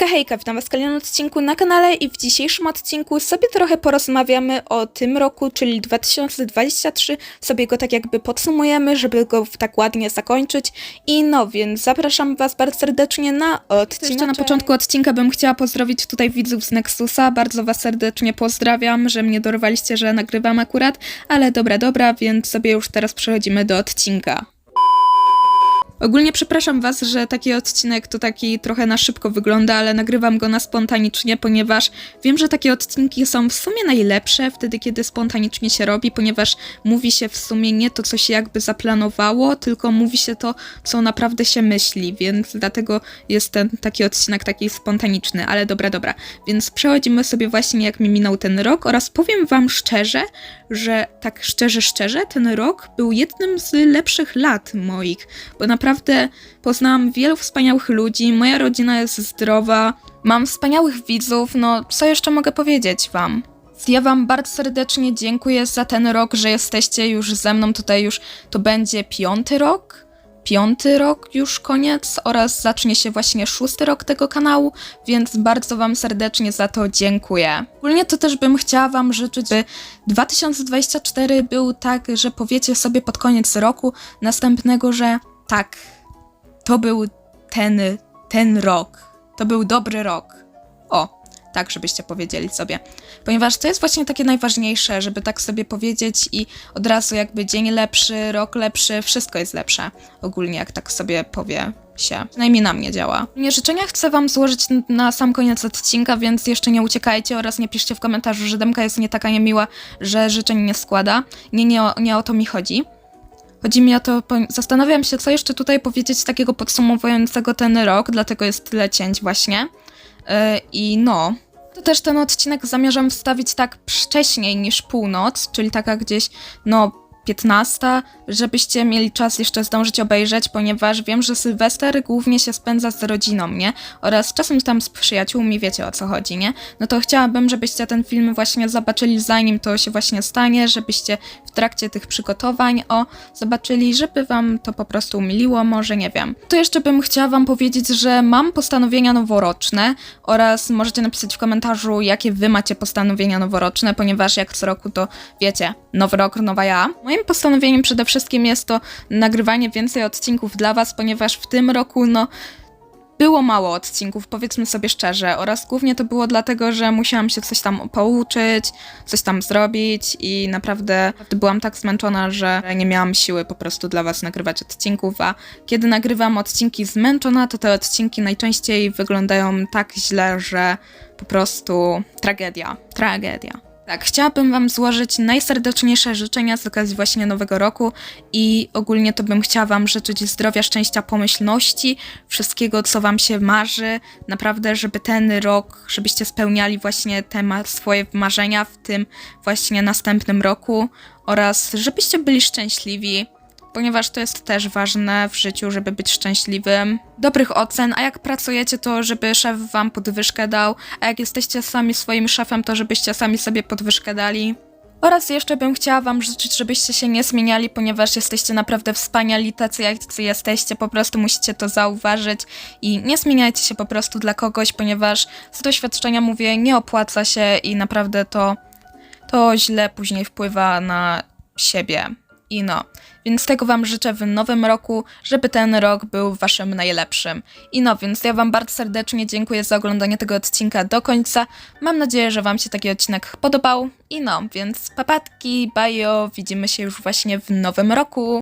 Hejka, hejka, witam was w kolejnym odcinku na kanale i w dzisiejszym odcinku sobie trochę porozmawiamy o tym roku, czyli 2023, sobie go tak jakby podsumujemy, żeby go tak ładnie zakończyć i no, więc zapraszam was bardzo serdecznie na odcinek. Jeszcze na początku odcinka bym chciała pozdrowić tutaj widzów z Nexusa, bardzo was serdecznie pozdrawiam, że mnie dorwaliście, że nagrywam akurat, ale dobra, dobra, więc sobie już teraz przechodzimy do odcinka. Ogólnie przepraszam Was, że taki odcinek to taki trochę na szybko wygląda, ale nagrywam go na spontanicznie, ponieważ wiem, że takie odcinki są w sumie najlepsze wtedy, kiedy spontanicznie się robi, ponieważ mówi się w sumie nie to, co się jakby zaplanowało, tylko mówi się to, co naprawdę się myśli, więc dlatego jest ten taki odcinek taki spontaniczny, ale dobra, dobra. Więc przechodzimy sobie właśnie, jak mi minął ten rok oraz powiem Wam szczerze, że tak szczerze, szczerze, ten rok był jednym z lepszych lat moich, bo naprawdę poznałam wielu wspaniałych ludzi, moja rodzina jest zdrowa, mam wspaniałych widzów, no co jeszcze mogę powiedzieć Wam? Ja Wam bardzo serdecznie dziękuję za ten rok, że jesteście już ze mną tutaj już, to będzie piąty rok? Piąty rok już koniec oraz zacznie się właśnie szósty rok tego kanału, więc bardzo Wam serdecznie za to dziękuję. Ogólnie to też bym chciała Wam życzyć, by 2024 był tak, że powiecie sobie pod koniec roku następnego, że tak, to był ten, ten rok. To był dobry rok. O, tak, żebyście powiedzieli sobie. Ponieważ to jest właśnie takie najważniejsze, żeby tak sobie powiedzieć i od razu jakby dzień lepszy, rok lepszy, wszystko jest lepsze. Ogólnie, jak tak sobie powie się. Przynajmniej na mnie działa. Nie życzenia chcę wam złożyć na sam koniec odcinka, więc jeszcze nie uciekajcie oraz nie piszcie w komentarzu, że Demka jest nie taka niemiła, że życzeń nie składa. Nie, nie, nie o to mi chodzi. Chodzi mi o to, zastanawiam się, co jeszcze tutaj powiedzieć takiego podsumowującego ten rok, dlatego jest tyle cięć właśnie. Yy, I no, to też ten odcinek zamierzam wstawić tak wcześniej niż północ, czyli taka gdzieś, no, 15, żebyście mieli czas jeszcze zdążyć obejrzeć, ponieważ wiem, że Sylwester głównie się spędza z rodziną, nie? Oraz czasem tam z przyjaciółmi, wiecie o co chodzi, nie? No to chciałabym, żebyście ten film właśnie zobaczyli zanim to się właśnie stanie, żebyście w trakcie tych przygotowań, o, zobaczyli, żeby wam to po prostu umiliło, może nie wiem. To jeszcze bym chciała wam powiedzieć, że mam postanowienia noworoczne oraz możecie napisać w komentarzu, jakie wy macie postanowienia noworoczne, ponieważ jak co roku to wiecie, nowy rok, nowa ja. Moim postanowieniem przede wszystkim jest to nagrywanie więcej odcinków dla was, ponieważ w tym roku, no, było mało odcinków, powiedzmy sobie szczerze, oraz głównie to było dlatego, że musiałam się coś tam pouczyć, coś tam zrobić i naprawdę byłam tak zmęczona, że nie miałam siły po prostu dla was nagrywać odcinków, a kiedy nagrywam odcinki zmęczona, to te odcinki najczęściej wyglądają tak źle, że po prostu tragedia, tragedia. Tak, chciałabym Wam złożyć najserdeczniejsze życzenia z okazji właśnie Nowego Roku i ogólnie to bym chciała Wam życzyć zdrowia, szczęścia, pomyślności, wszystkiego, co Wam się marzy. Naprawdę, żeby ten rok, żebyście spełniali właśnie te ma- swoje marzenia w tym właśnie następnym roku oraz żebyście byli szczęśliwi ponieważ to jest też ważne w życiu, żeby być szczęśliwym. Dobrych ocen, a jak pracujecie, to żeby szef wam podwyżkę dał, a jak jesteście sami swoim szefem, to żebyście sami sobie podwyżkę dali. Oraz jeszcze bym chciała wam życzyć, żebyście się nie zmieniali, ponieważ jesteście naprawdę wspaniali, tacy jacy jesteście, po prostu musicie to zauważyć i nie zmieniajcie się po prostu dla kogoś, ponieważ z doświadczenia mówię, nie opłaca się i naprawdę to, to źle później wpływa na siebie. I no, więc tego Wam życzę w nowym roku, żeby ten rok był Waszym najlepszym. I no, więc ja Wam bardzo serdecznie dziękuję za oglądanie tego odcinka do końca. Mam nadzieję, że Wam się taki odcinek podobał. I no, więc papatki, bajo, widzimy się już właśnie w nowym roku.